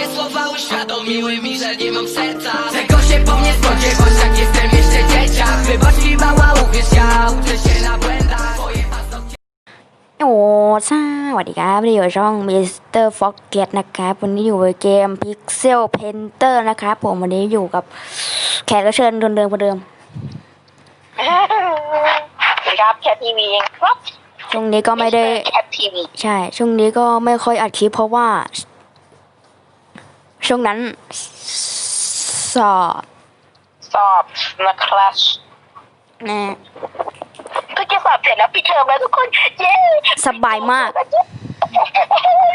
Moje słowa uświadomiły mi, że nie mam serca Czego się po mnie spodziewasz, jak jestem jeszcze dzieciak Wybacz mi mała, uwierz, ja uczę się na błędach Twoje paznokcie โอ้สวัสดีครับนี่อยู่ช่อง Mr. Fox Get นะครับวันนี้อยู่ในเกม Pixel Painter นะครับผมวันนี้อยู่กับแขกรับเชิญเดิมๆประเดิมสวัสดีครับแคททีวีเองครับช่วงนี้ก็ไม่ได้แคททีวีใช่ ช่วงนี้ก็ไม่ค่อยอัดคลิปเพราะว่า ช่วงนั้นสอบสอบนะครับนะก็จะสอบเสร็จแล้วปิดเทอมแล้วทุกคน เย้สบายมาก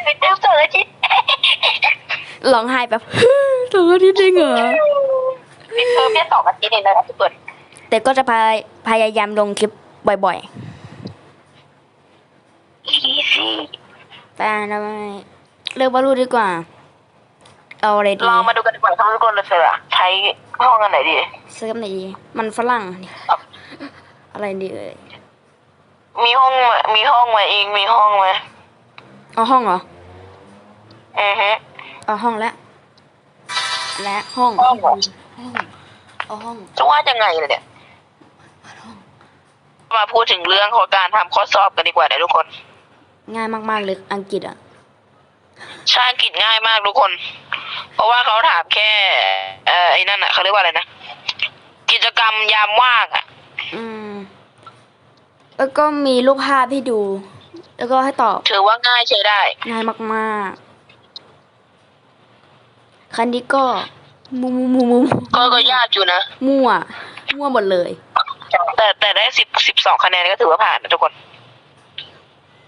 ปิดเทอมสองอาทิตย์ร้องไห้แบบสองอาทิตย์เองเหรอปิดเทอมแค่สองอาทิตย์เองนะครับทุกคนแต่ก็จะพยพยายามลงคลิปบ่อยอีซี่ๆแต่ทำไมเลือกวาดรูปดีกว่า เอาอะไรดีลองมาดูกันดีกว่าครับทุกคนเราจะใช้ห้องกันไหนดีเสื้อไหนดี มันฝรั่งอะไรดีเอ่ยมีห้องไหมมีห้องไหมเองมีห้องไหมเอาห้องเหรออือฮึเอาห้องแล้วและห้องห้องเหรอเอาห้องจะว่ายังไงเลยเนี่ยมาพูดถึงเรื่องของการทำข้อสอบกันดีกว่านะทุกคน ง่ายมากๆเลยอังกฤษอะชาอังกฤษง่ายมากทุกคน เพราะว่าเขาถามแค่ เอ่อไอ้นั่นอะเขาเรียกว่าอะไรนะกิจกรรมยามว่างอะ อืม แล้วก็มีรูปภาพให้ดู แล้วก็ให้ตอบถือว่าง่ายใช้ได้ ง่ายมากๆ คันนี้ก็มูมูมูมูก็ก็ยากอยู่นะมั่ว มั่วหมดเลย แต่แต่ได้สิบสิบสองคะแนนก็ถือว่าผ่านนะทุกคน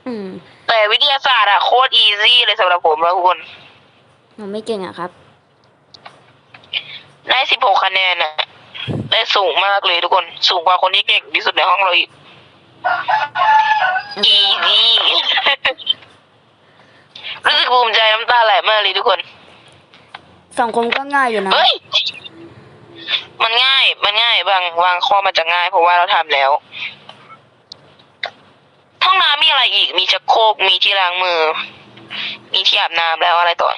อืม แต่วิทยาศาสตร์อะโคตรอีซี่เลยสำหรับผมแล้วทุกคน มันไม่เก่งอะครับ ได้สิบหกคะแนนอะได้สูงมากเลยทุกคน สูงกว่าคนที่เก่งที่สุดในห้องเราอีกอีซี่รู้สึกภูมิใจน้ำตาไหลมากเลยทุกคน สังคมก็ง่ายอยู่นะ เฮ้ย มันง่าย มันง่าย บางบางข้อมันจะง่าย เพราะว่าเราทำแล้วห้องน้ำมีอะไรอีก มีชักโครก มีที่ล้างมือ มีที่อาบน้ำแล้วอะไรต่อ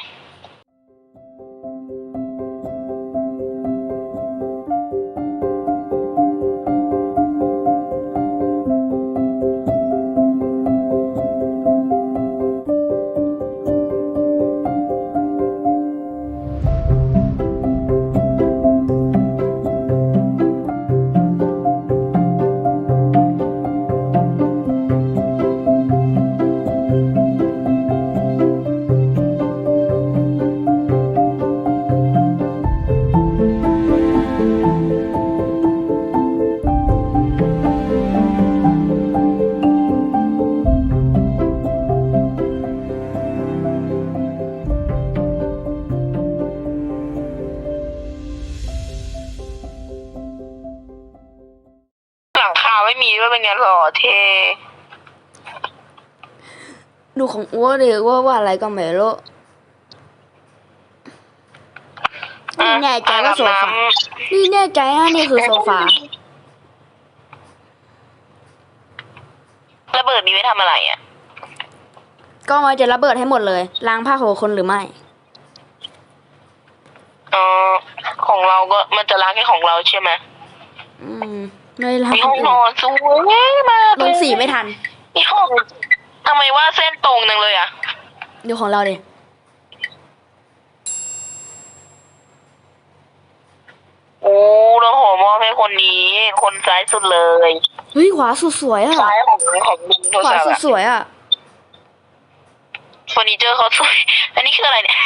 ดูของอ้วเลยว่าว่าอะไรก็ไม่รู้นี่แน่ใจว่าโซฟา นี่แน่ใจว่านี่คือโซฟา ระเบิดมีไว้ทำอะไรอะ ก็มาจะระเบิดให้หมดเลย ล้างผ้าของคนหรือไม่อ๋อของเราก็มันจะล้างแค่ของเราใช่ไหมอืมไม่ล้างมีคห้อนงอื่นนอนสวยมากลงสีไม่ทันมีห้อง ทำไมว่าเส้นตรงจังเลยอะ ดูของเราดิโอ้เราหอมอบให้คนนี้ คนซ้ายสุดเลยเฮ้ยขวาสุดสวยอะซ้ายของของบินโทรขวาศัพท์สุดอะสวยอะเฟอร์นิเจอร์เขาสวย อันนี้คืออะไรเนี่ย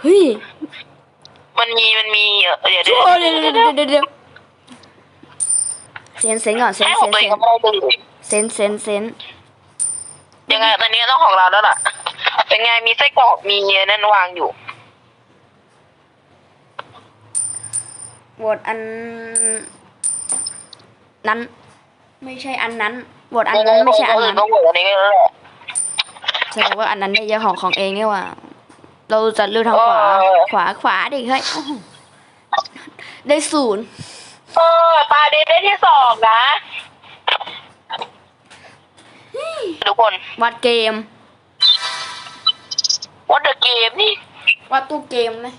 เฮ้ยมันมีมันมีเอ่อเดี๋ยวเดี๋ยวโอ้เดี๋ยวเดี๋ยวเดี๋ยวเดี๋ยวเดี๋ยวเซนเซนก่อนเซนให้เซของนตัวเซเองนก็ไม่ได้ดูเซนเซนเซน ยังไงตอนนี้ต้องของเราแล้วล่ะ เป็นไงมีไส้กรอกมีนั่นวางอยู่บทอัน นั้น ไม่ใช่อันนั้นบทอันนั้นไม่ใช่อันอื่นั้นนก็เหมือนอันนี้ก็แล้วแหละแสดงว่าอันนั้นเนี่ยของของเองเนี่ยว่าเราจะเลือกทางขวา ขวาขวาดิเฮ้ยโอ้โหได้ศูนย์เออปลาเดนได้ที่สองนะ ทุกคนวัดเกมวัดเดอะเกมนี่ว่าตู้เกมนะ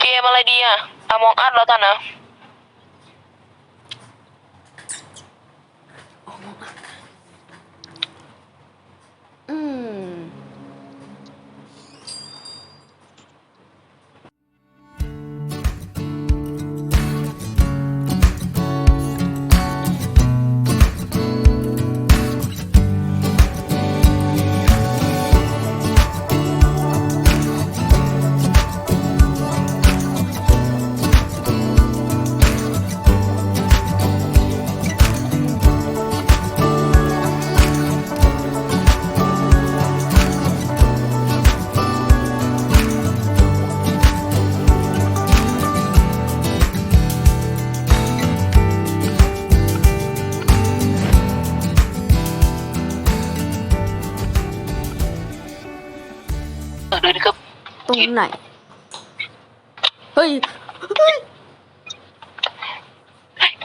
เกมอะไรดีอะเอามองอัดแล้วกันนะอืม ไหน เฮ้ย เฮ้ย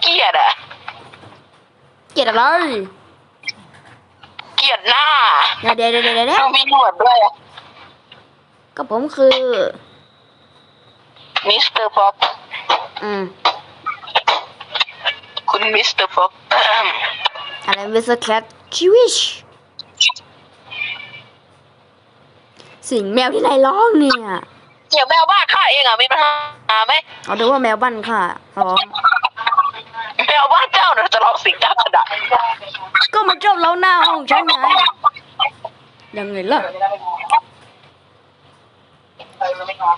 เกลียดอะเกลียดอะไร เกลียดหน้าเดี๋ยวเดี๋ยวเดี๋ยวเดี๋ยวเดี๋ยวดูมีหนวดด้วยอะก็ผมคือ มิสเตอร์ฟ็อกอืม คุณมิสเตอร์ฟ็อกอะไรวิสแคทชิวิชเสิ่งแมวที่ไหนร้องเนี่ยเกี่ยวแมวบ้านข้าเองอะมีปัญหาไหมเอาดูว่าแมวบ้านค่ะร้องแมวบ้านเจ้าเนี่ยจะร้องเสียงดังขนาดก็มันเจ้าเล้าหน้าห้องฉันไงยังไงล่ะ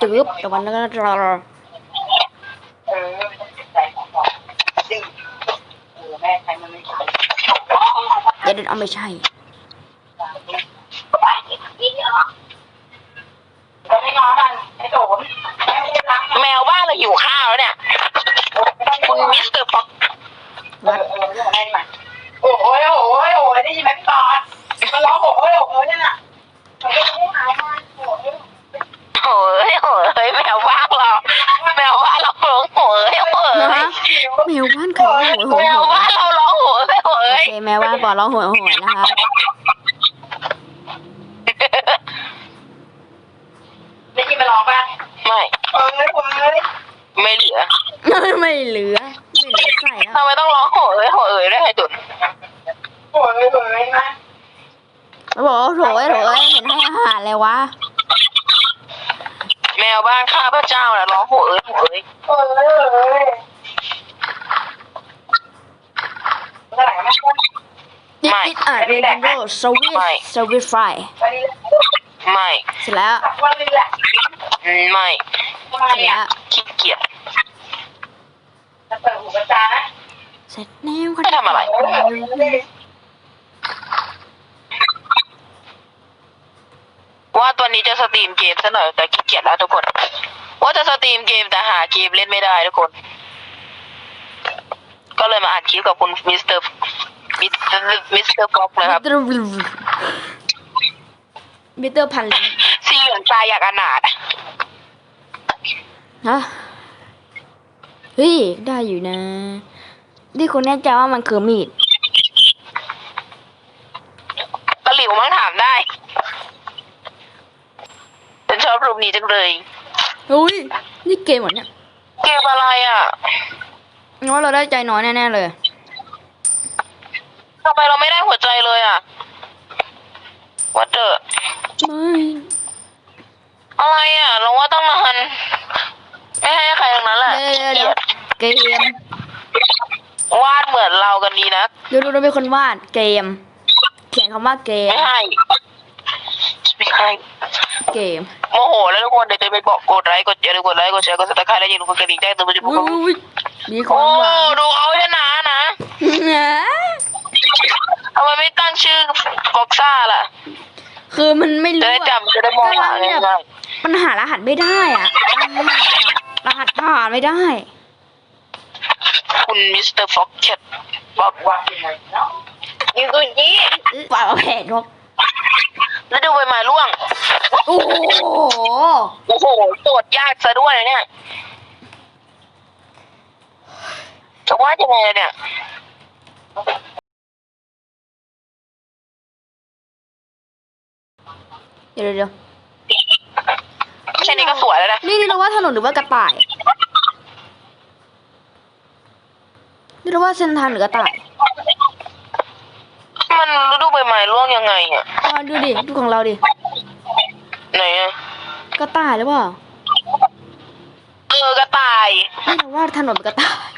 จืบแต่วันนั้นก็รอรอเดี๋ยวเดี๋ยวเอาไม่ใช่ แมวบ้านเราหิวข้าวแล้วเนี่ย คุณมิสเตอร์ฟ็อก วัด โอ้โหโอ้โหโอ้โหได้ยินไหมพี่ตอนมันร้องโอ้โหโอ้โหเนี่ยน่ะมันก็ไม่หายมาโอ้โห โอ้ยโอ้ยแมวบ้านเราแมวบ้านเราร้องโอ้ยโอ้ นะ ย แมวบ้านเขาโหยโหย แม โห วยบ้านเราร้องโอ้ยโอ้ โอย เคแม วบ้านปอดร้องโหยโหยนะคะได้ยินมันร้องป่ะไม่ เอ้ยเอ้ยไม่เหลือไม่เหลือ ไม่เหลือใส่แล้วทำไมต้องร้องโอ้ยโอ้ยด้วยไอ้ตุ่นโอ้ยโอ้ยนะแล้วบอกว่าโถยโถยเห็นให้อาหารเลยวะ แมวบ้านข้าพระเจ้าน่ะร้องโอ้ยโอ้ยโอ้ยโอ้ยเท่าไหร่กันนะ ดิดดิดอะเรนโดสวิตสวิตไฟไม่เสร็จแล้วไม่ไมเสร็จอะแล้วขี้เกียจจะเปิดหูกระจานะเสร็จแน่ก็ไม่ทำอะไรว่าตัวนี้จะสตรีมเกมซะหน่อยแต่ขี้เกียจแล้วทุกคน ว่าจะสตรีมเกมแต่หาเกมเล่นไม่ได้ทุกคน ก็เลยมาอัดคลิปกับคุณมิสเตอร์ มิสเตอร์มิสเตอร์ฟ็อกนะครับ มิเตอร์พันลิ้นสีเหลืองตายอยากอนาถฮะ เฮ้ย ได้อยู่นะนี่คุณแน่ใจว่ามันคือมีดตะหลิวมั้งถามได้ฉันชอบรูปนี้จังเลยอุ้ย นี่เกมเหรอเนี่ย เกมอะไรอะงั้นว่าเราได้ใจน้อยแน่ๆเลย ทำไมเราไม่ได้หัวใจเลยอะวัดเดอไม่อะไรอะ เราว่าต้องนานไม่ให้ใครทั้งนั้นแหละเดี๋ยวเดี๋ยวเดี๋ยวเกมวาดเหมือนเรากันดีนะเดี๋ยวดูเราเป็นคนวาดเกม เขียนคำว่าเกม ไม่ให้ไม่ให้เกมโมโหแล้วทุกคนเดี๋ยวจะไปบอกกดไลค์กดแชร์กดไลค์กดแชร์กดซับสไครต์แล้วอย่าลืมกดกระดิ่งแจ้งเตือนมันจะอุ้ยอุ้ยอุ้ยมีคโอ้วามหวังดูเขาชนะนะนะ ทำไมไม่ตั้งชื่อบ็อกซ่าล่ะคือมันไม่จะรู้ได้อะจำจะได้มองหาก็เราเนี่ยง่ายมันหารหัสไม่ได้อะรหัสผ่านไม่ได้ๆคุณมิสเตอร์ฟ็อกเก็ตบอกว่ายังไงเนาะยิงตัวนี้เปล่าแผนกแล้วดูใบไม้ร่วง โอ้โหโอ้โหโจทย์ยากซะด้วยเนี่ยจะวาดยังไงล่ะเนี่ย เดี๋ยวเดี๋ยวแค่นี้ก็สวยแล้วนะ นี่นี่เราว่าถนนหรือว่ากระต่าย นี่เราว่าเส้นทางหรือกระต่าย มันฤดูใบไม้ร่วงยังไงอะอ่าดูดิ ดูของเราดิ ไหนอะกระต่ายหรือเปล่า เออกระต่าย นี่เราว่าถนนเป็นกระต่าย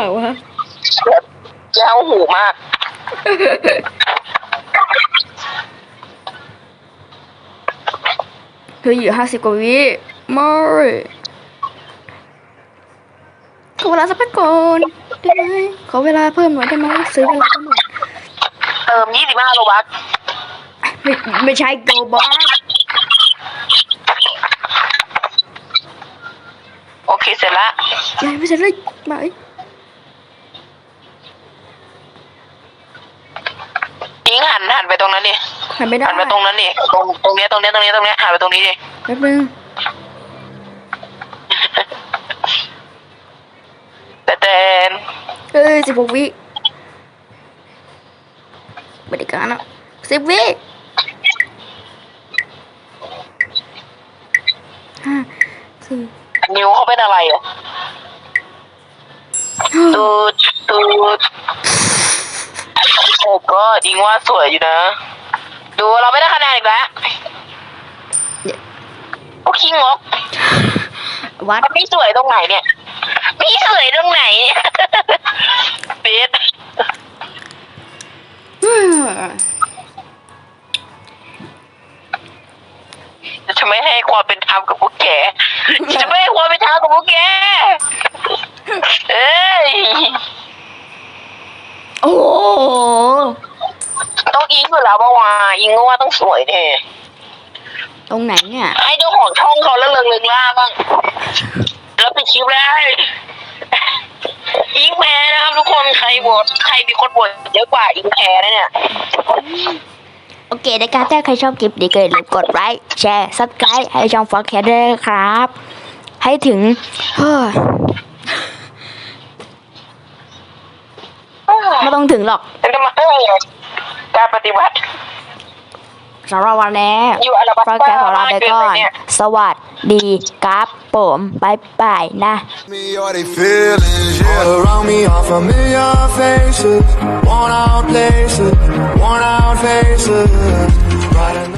ลยหน่อยวะยาวหูมาก เธออยู่ห้าสิบกว่าวิไม่ขอเวลาสักพักก่อนได้ไหมขอเวลาเพิ่มหน่อยได้ไหมซื้อเวลาเพิ่มหน่อยเติมยี่สิบห้าโลบัคไม่ไม่ใช่โกบอสโอเคเสร็จละยังไม่เสร็จเลยไห มยิงหันหันไปตรงนั้นดิหันไม่ได้หันไปตรงนั้นดิตรงตรงเนี้ยตรงเนี้ยตรงเนี้ยตรงเนี้ยหันไปตรงนี้ดิแป๊บนึงแต่แต่เอ้ยสิบหกวิบริการอะสิบวิห้าสี่นิ้วเขาเป็นอะไรอะตูดตูด โอ้ก็ยิงว่าสวยอยู่นะ ดูเราไม่ได้คะแนนอีกแล้วโอ้ขี้งกวัดมันไม่สวยตรงไหนเนี่ยไม่สวยตรงไหนเนี่ยเบสอืมจะไม่ให้ความเป็นธรรมกับพวกแก จะไม่ให้ความเป็นธรรมกับพวกแก เอ้ย โอ้โห ต้องอิงอยู่ แล้วเมื่อวานอิงก็ว่าต้องสวยแน่ตรงไหนเนี่ย ให้เจ้าของช่องเขาเลิกเลิงเลิงล่าบ้าง แล้วปิดคลิปได้อิงแพ้นะครับทุกคนใครโหวตใครมีคนโหวตเยอะกว่าอิงแพ้นะเนี่ย โอเคนะครับถ้าใครชอบคลิปนี้ก็อย่าลืมกดไลค์แชร์ subscribe ให้ช่องฟอร์แคสด้วยนะครับ ให้ถึงเฮ้ยไม่ต้องถึงหรอกมันจะมาให้ การปฏิบัติสำหรับวันนี้อยู่อัลบั้มฟอร์แคสของเราไปก่อนเนี่ยสวัสดีครับผมบายบายนะ me all they feelings, yeah. All around me are familiar faces, worn out places, worn out faces. Riding